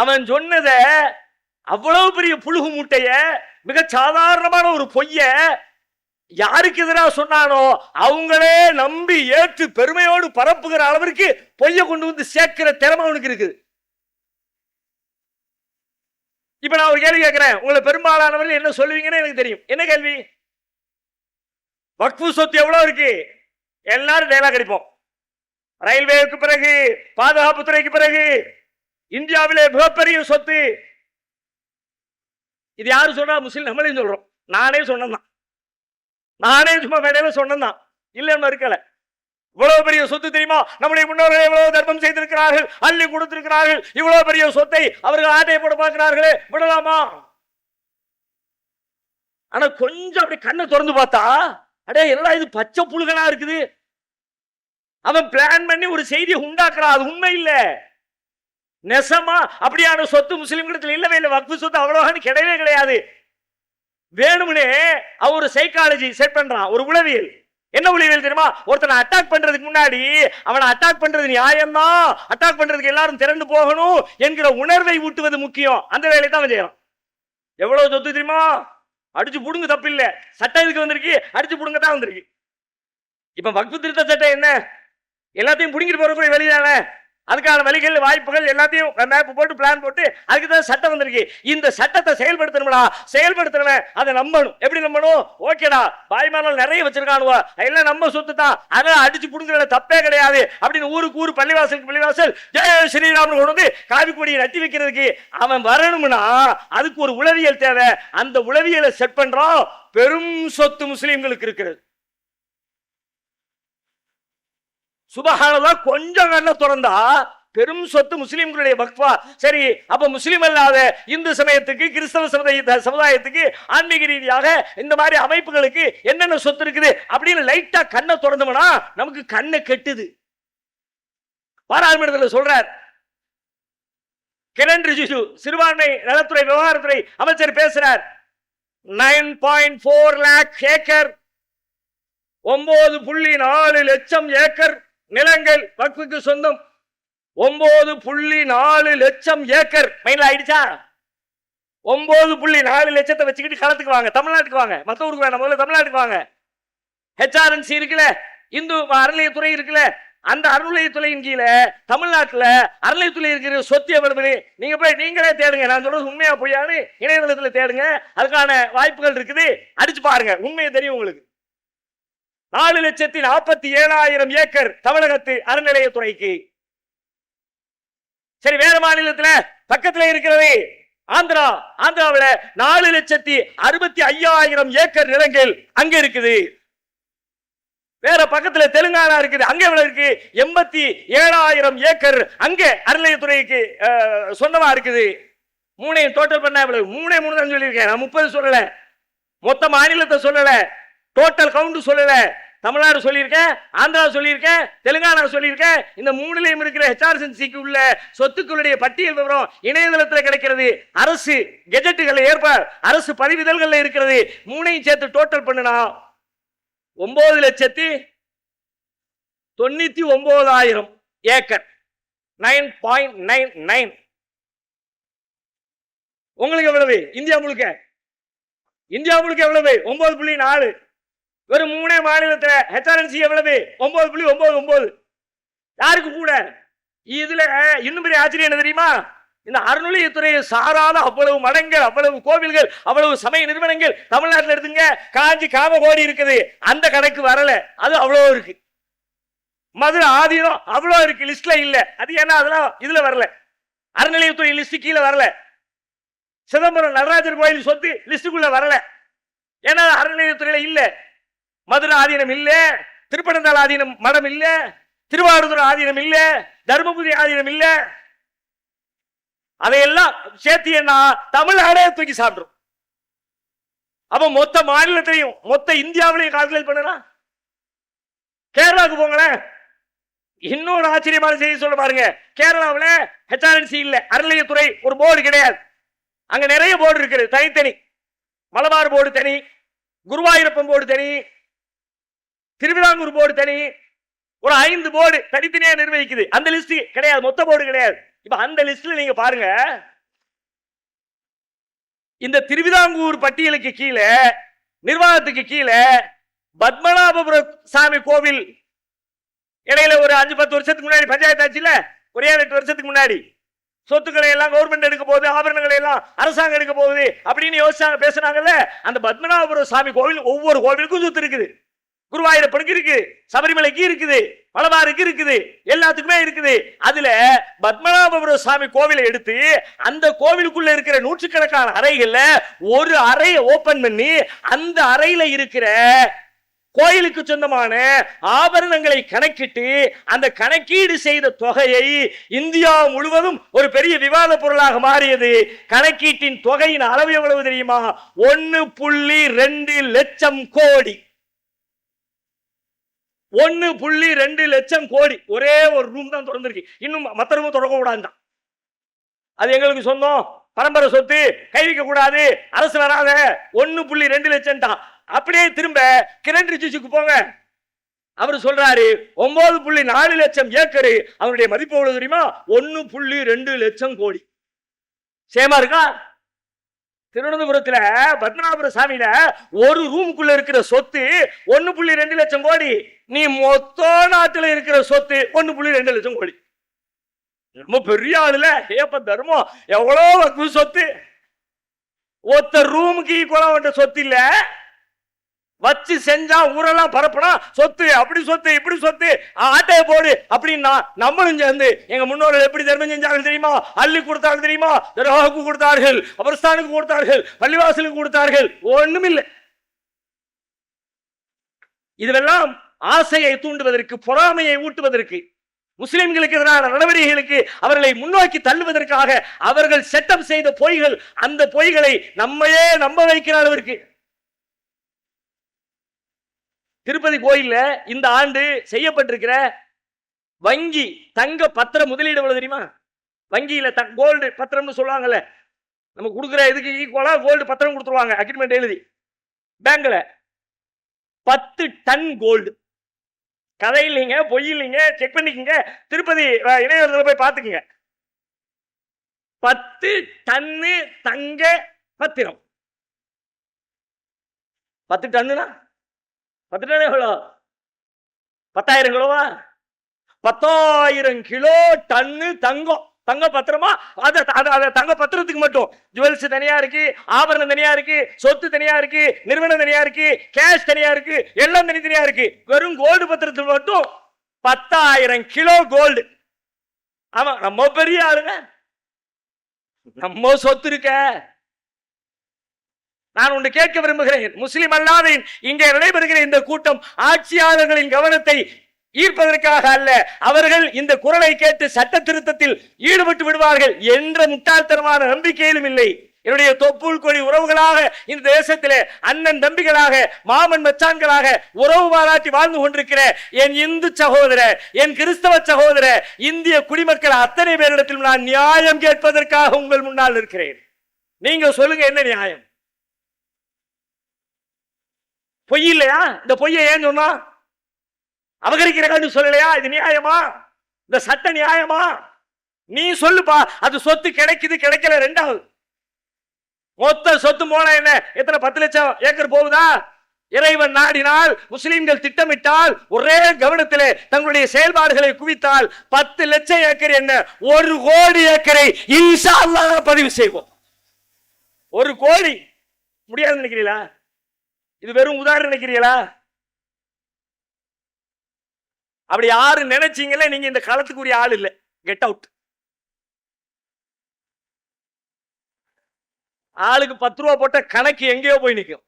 அவன் சொன்னத அவ்வளவு பெரிய புழுகு மூட்டைய மிக சாதாரணமான ஒரு பொய்ய யாருக்கு எதிராக சொன்னானோ அவங்களே நம்பி ஏற்று பெருமையோடு பரப்புகிற அளவிற்கு பொய்ய கொண்டு வந்து சேர்க்கிற திறமை அவனுக்கு இருக்குது. இப்ப நான் ஒரு கேள்வி கேட்கிறேன். உங்களை பெரும்பாலானவர்கள் என்ன சொல்லுவீங்கன்னு எனக்கு தெரியும். என்ன கேள்வி? வக்ஃபு சொத்து எவ்வளவு இருக்கு? எல்லாரும் டைலாக் அடிப்போம். ரயில்வேக்கு பிறகு பாதுகாப்பு துறைக்கு பிறகு இந்தியாவிலே மிகப்பெரிய சொத்து. இது யாரு சொல்றா? முஸ்லீம் நம்மளையும் சொல்றோம். நானே சொன்னதான் நானே சும்மா மேடையில சொன்னதான் இல்லைன்னு இருக்கல இவ்வளவு பெரிய சொத்து தெரியுமா? நம்முடைய முன்னோர்கள் எவ்வளவு தர்மம் செய்திருக்கிறார்கள்? அள்ளி கொடுத்திருக்கிறார்கள். இவ்வளவு பெரிய சொத்தை அவர்கள் ஆட்டை போட பார்க்கிறார்களே விடலாமா? ஆனா கொஞ்சம் அப்படி கண்ணை திறந்து பார்த்தா அடே எல்லாம் இது பச்சை புழுகனா இருக்குது? அவன் பிளான் பண்ணி ஒரு செய்தியை உண்டாக்குறான். அது உண்மை இல்லை. நெசமா? அப்படியான சொத்து முஸ்லீம்கிட்ட இல்லவே இல்லை வக்ஃபு சொத்து அவ்வளவான்னு கிடையவே கிடையாது. வேணும்னே அவன் ஒரு சைக்காலஜி செட் பண்றான் ஒரு உளவியல். என்ன உளவியல் தெரியுமா? ஒருத்தனை அட்டாக் பண்றதுக்கு முன்னாடி அவனை அட்டாக் பண்றது நியாயம்தான். அட்டாக் பண்றதுக்கு எல்லாரும் திரண்டு போகணும் என்கிற உணர்வை ஊட்டுவது முக்கியம். அந்த வேலையை தான் அவன் செய்யறான். எவ்வளவு சொத்து தெரியுமா? அடிச்சு புடுங்க தப்பு இல்ல சட்டம் இதுக்கு வந்திருக்கு? அடிச்சு புடுங்க தான் வந்திருக்கு. இப்ப வக்ஃபு திருத்த சட்டம் என்ன? எல்லாத்தையும் புடுங்கிட்டு போறக்கூடிய வழி தானே? அதுக்கான வழிகள் வாய்ப்புகள் எல்லாத்தையும் மேப் போட்டு பிளான் போட்டு அதுக்கு தான் சட்டம் வந்திருக்கு. இந்த சட்டத்தை செயல்படுத்தணும்டா. செயல்படுத்தணும் அதை நம்பணும். எப்படி நம்பணும்? ஓகேடா பாய்மானால் நிறைய வச்சிருக்கானுவா. எல்லாம் நம்ம சொத்து தான். அதை அடிச்சு புடுங்குறதுல தப்பே கிடையாது. அப்படின்னு ஊருக்கு ஊர் பள்ளிவாசலுக்கு பள்ளிவாசல் ஜெய ஸ்ரீராமன் கொண்டு வந்து காவி கொடியை நட்டி வைக்கிறதுக்கு அவன் வரணும்னா அதுக்கு ஒரு உளவியல் தேவை. அந்த உளவியலை செட் பண்றான் பெரும் சொத்து முஸ்லீம்களுக்கு இருக்கிறது. சுபஹானல்லா கொஞ்சம் கண்ணை திறந்தா பெரும் சொத்து முஸ்லீம்களுடைய வக்ஃபா சரி அப்ப முஸ்லீம் அல்லாத இந்து சமயத்துக்கு கிறிஸ்தவ சமுதாய சமுதாயத்துக்கு ஆன்மீக ரீதியாக இந்த மாதிரி அமைப்புகளுக்கு என்னென்ன சொத்து இருக்குது அப்படின்னு லைட்டா கண்ணை திறந்தோம்னா நமக்கு கண்ணை கெட்டுது. பாராளுமன்றத்தில் சொல்றார். கிரண் ரிஜிஜு சிறுபான்மை நலத்துறை விவகாரத்துறை அமைச்சர் பேசுறார். Nine point four lakh acre ஒன்பது புள்ளி நாலு லட்சம் ஏக்கர் நிலங்கள் வக்ஃபுக்கு சொந்தம். ஒன்பது புள்ளி நாலு லட்சம் ஏக்கர். மைண்ட்ல ஆயிடுச்சா? ஒன்பது புள்ளி நாலு லட்சத்தை வச்சுக்கிட்டு களத்துக்கு வாங்க. தமிழ்நாட்டுக்கு வாங்க. மத்த ஊருக்கு வேணாம். முதல்ல தமிழ்நாட்டுக்கு வாங்க. ஹெச்ஆர்என்சி இருக்குல்ல இந்து அறநிலையத்துறை இருக்குல்ல அந்த அறநிலையத்துறையின் கீழே தமிழ்நாட்டில் அறநிலையத்துறை இருக்கிற சொத்து எவ்வளவு? நீங்க போய் நீங்களே தேடுங்க. நான் சொல்றது உண்மையா பொய்யான்னு இணையதளத்தில் தேடுங்க. அதுக்கான வாய்ப்புகள் இருக்குது. அடிச்சு பாருங்க. உண்மையை தெரியும் உங்களுக்கு. நாலு லட்சத்தி நாற்பத்தி ஏழாயிரம் ஏக்கர் தமிழகத்து அறநிலையத்துறைக்கு. சரி வேற மாநிலத்துல பக்கத்துல இருக்கிறது ஆந்திரா. ஆந்திராவில் நாலு லட்சத்தி அறுபத்தி ஐயாயிரம் ஏக்கர் நிலங்கள் அங்க இருக்குது. வேற பக்கத்துல தெலுங்கானா இருக்குது அங்க எவ்வளவு இருக்கு? எண்பத்தி ஏழாயிரம் ஏக்கர் அங்க அறநிலையத்துறைக்கு சொந்தமா இருக்குது. மூணையும் டோட்டல் பண்ண எவ்வளவு? மூணே மூணு தான் சொல்லியிருக்கேன். நான் முப்பது சொல்லல. மொத்த மாநிலத்தை சொல்லல. டோட்டல் கவுண்ட் சொல்லலை. தமிழ்நாடு சொல்லியிருக்கேன் ஆந்திரா சொல்லியிருக்கேன் தெலுங்கானா சொல்லியிருக்கேன் இந்த மூணுலையும் இருக்கிற ஹெச்ஆர்என்சிக்கு உள்ள சொத்துக்களுடைய பட்டியல் விவரம் இணையதளத்தில் கிடைக்கிறது. அரசு கெஜெட்டுகள் ஏற்ப அரசு பதிவிதழ்களில் இருக்கிறது. மூணையும் சேர்த்து டோட்டல் பண்ணுனா ஒன்பது லட்சத்தி தொண்ணூத்தி ஒன்பதாயிரம் acre. Nine point nine nine உங்களுக்கு எவ்வளவு? இந்தியா முழுக்க. இந்தியா முழுக்க எவ்வளவு? ஒன்பது புள்ளி நாலு. வெறும் மூணே மாநிலத்தில் ஹெச்ஆர்என்சி எவ்வளவு? ஒன்பது புள்ளி ஒன்பது ஒன்பது யாருக்கு கூட? இதுல இன்னும் பெரிய ஆச்சரியம் என்ன தெரியுமா? இந்த அறநிலையத்துறையை சாராத அவ்வளவு மடங்கள் அவ்வளவு கோவில்கள் அவ்வளவு சமய நிறுவனங்கள் தமிழ்நாட்டில் எடுத்துங்க. காஞ்சி காமகோடி இருக்குது. அந்த கணக்கு வரல. அது அவ்வளோ இருக்கு. மதுரை ஆதீனம் அவ்வளோ இருக்கு. லிஸ்ட்ல இல்ல. அது ஏன்னா அதெல்லாம் இதுல வரல. அறநிலையத்துறை லிஸ்ட் கீழே வரல. சிதம்பரம் நடராஜர் கோயில் சொத்து லிஸ்டுக்குள்ள வரல. ஏன்னா அறநிலையத்துறையில இல்லை. மதுரை ஆதீனம் இல்ல திருப்பனந்தாள் ஆதீனம் மடம் இல்ல திருவாரூர் ஆதீனம் இல்ல தருமபுரி ஆதீனம் இல்ல. அதையெல்லாம் சேர்த்து என்ன தமிழ்நாடே தூக்கி சாப்பிடும். அப்ப மொத்த மாநிலத்திலையும் மொத்த இந்தியாவிலையும் கால்குலேட் பண்ணலாம் கேரளாவுக்கு போங்களேன். இன்னொரு ஆச்சரியமான செய்தி சொல்ல பாருங்க. கேரளாவில் ஹெச்ஆர்என்சி இல்ல அறநிலையத்துறை ஒரு போர்டு கிடையாது. அங்க நிறைய போர்டு இருக்குது தனித்தனி. மலபார் போர்டு தனி குருவாயூரப்பன் போர்டு தனி திருவிதாங்கூர் போர்டு தனி. ஒரு ஐந்து போர்டு தனித்தனியா நிர்வகிக்குது. அந்த லிஸ்ட் கிடையாது. மொத்த போர்டு கிடையாது. இப்ப அந்த லிஸ்ட்ல நீங்க பாருங்க. இந்த திருவிதாங்கூர் பட்டியலுக்கு கீழே நிர்வாகத்துக்கு கீழே பத்மநாபபுர சாமி கோவில் இடையில ஒரு அஞ்சு பத்து வருஷத்துக்கு முன்னாடி பஞ்சாயத்து ஆச்சுல ஒரே எட்டு வருஷத்துக்கு முன்னாடி. சொத்துக்களை எல்லாம் கவர்மெண்ட் எடுக்க போகுது ஆபரணங்களை எல்லாம் அரசாங்கம் எடுக்க போகுது அப்படின்னு யோசிச்சாங்க பேசுனாங்கல்ல? அந்த பத்மநாபபுர சாமி கோவில் ஒவ்வொரு கோவிலுக்கும் சொத்து இருக்குது. குருவாயூரப்பனுக்கு இருக்கு சபரிமலைக்கு இருக்குது பலவாருக்கு இருக்குது எல்லாத்துக்குமே இருக்குது. அதுல பத்மநாபபுர சாமி கோவிலை எடுத்து அந்த கோவிலுக்குள்ள இருக்கிற நூற்றுக்கணக்கான அறைகள்ல ஒரு அறையை ஓபன் பண்ணி அந்த அறையில இருக்கிற கோயிலுக்கு சொந்தமான ஆபரணங்களை கணக்கிட்டு அந்த கணக்கீடு செய்த தொகையை இந்தியா முழுவதும் ஒரு பெரிய விவாத பொருளாக மாறியது. கணக்கீட்டின் தொகையின் அளவு எவ்வளவு தெரியுமா? ஒன்னு புள்ளி ரெண்டு லட்சம் கோடி. ஒன்று புள்ளி ரெண்டு லட்சம் கோடி. ஒரே ஒரு ரூம் தான் திறந்திருக்கு. இன்னும் மற்ற ரூம் திறக்க அது எங்களுக்கு சொந்தம். பரம்பரை சொத்து. கை வைக்க கூடாது அரசு வராத. ஒன்னு புள்ளி ரெண்டு லட்சம் தான் அப்படியே திரும்ப கிரண் ரிஜிஜுக்கு போங்க. அவர் சொல்றாரு ஒன்பது புள்ளி நாலு லட்சம் ஏக்கரு. அவருடைய மதிப்பு எவ்வளவு தெரியுமா? ஒன்னு புள்ளி ரெண்டு லட்சம் கோடி. சேமா இருக்கா? திருவனந்தபுரத்துல பத்மநாபுர சாமியில ஒரு ரூமுக்குள்ள இருக்கிற சொத்து ஒன்னு புள்ளி ரெண்டு லட்சம் கோடி. நீ மொத்த நாட்டுல இருக்கிற சொத்து ஒன்னு புள்ளி ரெண்டு லட்சம் கோடி. ரொம்ப பெரிய ஆளுல. ஏப்ப தர்மம் எவ்வளோ சொத்து? ஒத்த ரூமுக்கு ஈக்குவலா சொத்து இல்லை. வச்சு செஞ்சா ஊரெல்லாம் பரப்புனா சொத்து அப்படி சொத்து இப்படி சொத்து ஆட்டைய போடு அப்படின்னா நம்மளும் சேர்ந்து எங்க முன்னோர்கள் எப்படி தர்மம் செஞ்சார்கள் தெரியுமா? அள்ளி கொடுத்தார்கள் தெரியுமா? தர்காவுக்கு கொடுத்தார்கள் அபரஸ்தானுக்கு கொடுத்தார்கள் பள்ளிவாசலுக்கு கொடுத்தார்கள் ஒண்ணுமில்லை. இதுவெல்லாம் ஆசையை தூண்டுவதற்கு பொறாமையை ஊட்டுவதற்கு முஸ்லிம்களுக்கு எதிரான நடவடிக்கைகளுக்கு அவர்களை முன்னோக்கி தள்ளுவதற்காக அவர்கள் செட்டப் செய்த பொய்கள் அந்த பொய்களை நம்மையே நம்ப வைக்கிற அளவிற்கு திருப்பதி கோயிலில் இந்த ஆண்டு செய்யப்பட்டிருக்கிற வங்கி தங்க பத்திர முதலீடு எவ்வளோ தெரியுமா? வங்கியில் த கோல்டு பத்திரம்னு சொல்லுவாங்கல்ல. நம்ம கொடுக்குற இதுக்கு ஈக்குவலாக கோல்டு பத்திரம் கொடுத்துருவாங்க. அக்ரிமெண்ட் எழுதி. பேங்கில் பத்து டன் கோல்டு கதை இல்லைங்க பொய் இல்லைங்க செக் பண்ணிக்கோங்க. திருப்பதி இணையதளத்தில் போய் பார்த்துக்குங்க. பத்து டன்னு தங்க பத்திரம். பத்து டன்னுனா பத்து கிலோ எவ்வளோ பத்தாயிரம் கிலோவா பத்தாயிரம் கிலோ டன்னு தங்கம். தங்க பத்திரமா? அதை அதை தங்க பத்திரத்துக்கு மட்டும். ஜுவல்ஸ் தனியா இருக்கு ஆபரணம் தனியா இருக்கு சொத்து தனியா இருக்கு நிறுவனம் தனியா இருக்கு கேஷ் தனியா இருக்கு எல்லாம் தனித்தனியா இருக்கு. வெறும் கோல்டு பத்திரத்துக்கு மட்டும் பத்தாயிரம் கிலோ கோல்டு ஆமா நம்ம பெரிய ஆளுங்க. நம்ம சொத்து இருக்க. நான் ஒன்று கேட்க விரும்புகிறேன். முஸ்லிம் அல்லாத இங்கே நடைபெறுகிற இந்த கூட்டம் ஆட்சியாளர்களின் கவனத்தை ஈர்ப்பதற்காக அல்ல. அவர்கள் இந்த குரலை கேட்டு சட்ட திருத்தத்தில் ஈடுபட்டு விடுவார்கள் என்ற முட்டாள்தனமான நம்பிக்கையிலும் இல்லை. என்னுடைய தொப்புள் கொடி உறவுகளாக இந்த தேசத்திலே அண்ணன் தம்பிகளாக மாமன் மச்சான்களாக உறவு பாராட்டி வாழ்ந்து கொண்டிருக்கிற என் இந்து சகோதர என் கிறிஸ்தவ சகோதர இந்திய குடிமக்கள் அத்தனை பேரிடத்திலும் நான் நியாயம் கேட்பதற்காக உங்கள் முன்னால் இருக்கிறேன் நீங்க சொல்லுங்க என்ன நியாயம்? பொய் இல்லையா? இந்த பொய்யை ஏன் சொன்னா? அபகரிக்கிறக்கான்னு சொல்லலையா? இது நியாயமா? இந்த சட்ட நியாயமா? நீ சொல்லுப்பா. அது சொத்து கிடைக்குது கிடைக்கல ரெண்டாவது. மொத்த சொத்து போனா என்ன? எத்தனை பத்து லட்சம் ஏக்கர் போகுதா? இறைவன் நாடினால் முஸ்லிம்கள் திட்டமிட்டால் ஒரே கவனத்திலே தங்களுடைய செயல்பாடுகளை குவித்தால் பத்து லட்சம் ஏக்கர் என்ன? ஒரு கோடி ஏக்கரை இன்ஷா அல்லாஹ் பதிவு செய்வோம். ஒரு கோடி. முடியாதுன்னு நினைக்கிறீங்களா? இது வெறும் உதாரணம் நினைக்கிறீங்களா? அப்படி யாரு நினைச்சீங்களே நீங்க இந்த களத்துக்குரிய ஆள் இல்ல. கெட் அவுட் ஆளுக்கு பத்து ரூபா போட்ட கணக்கு எங்கேயோ போய் நிற்கும்